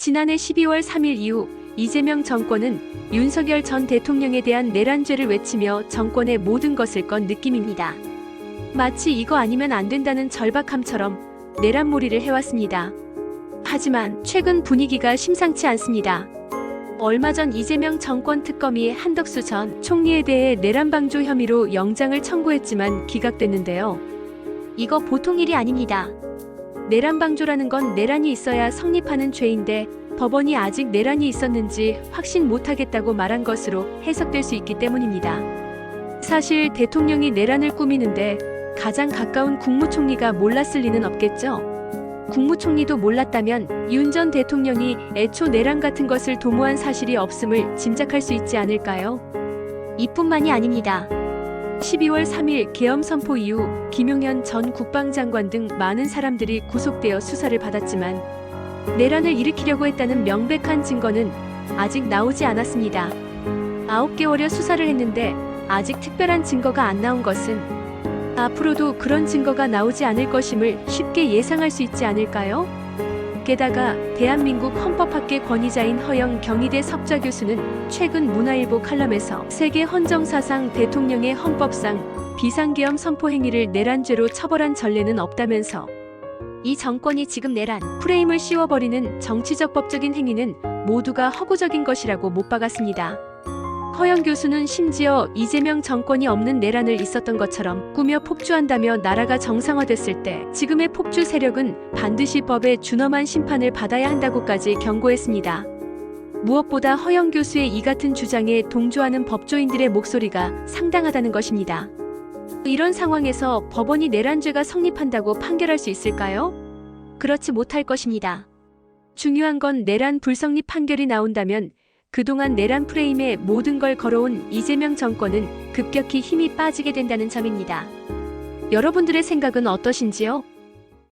지난해 12월 3일 이후 이재명 정권은 윤석열 전 대통령에 대한 내란죄를 외치며 정권의 모든 것을 건 느낌입니다. 마치 이거 아니면 안 된다는 절박함처럼 내란몰이를 해왔습니다. 하지만 최근 분위기가 심상치 않습니다. 얼마 전 이재명 정권 특검이 한덕수 전 총리에 대해 내란방조 혐의로 영장을 청구했지만 기각됐는데요. 이거 보통 일이 아닙니다. 내란방조라는 건 내란이 있어야 성립하는 죄인데 법원이 아직 내란이 있었는지 확신 못하겠다고 말한 것으로 해석될 수 있기 때문입니다. 사실 대통령이 내란을 꾸미는데 가장 가까운 국무총리가 몰랐을 리는 없겠죠. 국무총리도 몰랐다면 윤 전 대통령이 애초 내란 같은 것을 도모한 사실이 없음을 짐작할 수 있지 않을까요? 이뿐만이 아닙니다. 12월 3일 계엄 선포 이후 김용현 전 국방장관 등 많은 사람들이 구속되어 수사를 받았지만 내란을 일으키려고 했다는 명백한 증거는 아직 나오지 않았습니다. 9개월여 수사를 했는데 아직 특별한 증거가 안 나온 것은 앞으로도 그런 증거가 나오지 않을 것임을 쉽게 예상할 수 있지 않을까요? 게다가 대한민국 헌법학계 권위자인 허영 경희대 석좌 교수는 최근 문화일보 칼럼에서 세계 헌정사상 대통령의 헌법상 비상계엄 선포 행위를 내란죄로 처벌한 전례는 없다면서 이 정권이 지금 내란 프레임을 씌워버리는 정치적 법적인 행위는 모두가 허구적인 것이라고 못 박았습니다. 허영 교수는 심지어 이재명 정권이 없는 내란을 있었던 것처럼 꾸며 폭주한다며 나라가 정상화됐을 때 지금의 폭주 세력은 반드시 법에 준엄한 심판을 받아야 한다고까지 경고했습니다. 무엇보다 허영 교수의 이 같은 주장에 동조하는 법조인들의 목소리가 상당하다는 것입니다. 이런 상황에서 법원이 내란죄가 성립한다고 판결할 수 있을까요? 그렇지 못할 것입니다. 중요한 건 내란 불성립 판결이 나온다면 그동안 내란 프레임에 모든 걸 걸어온 이재명 정권은 급격히 힘이 빠지게 된다는 점입니다. 여러분들의 생각은 어떠신지요?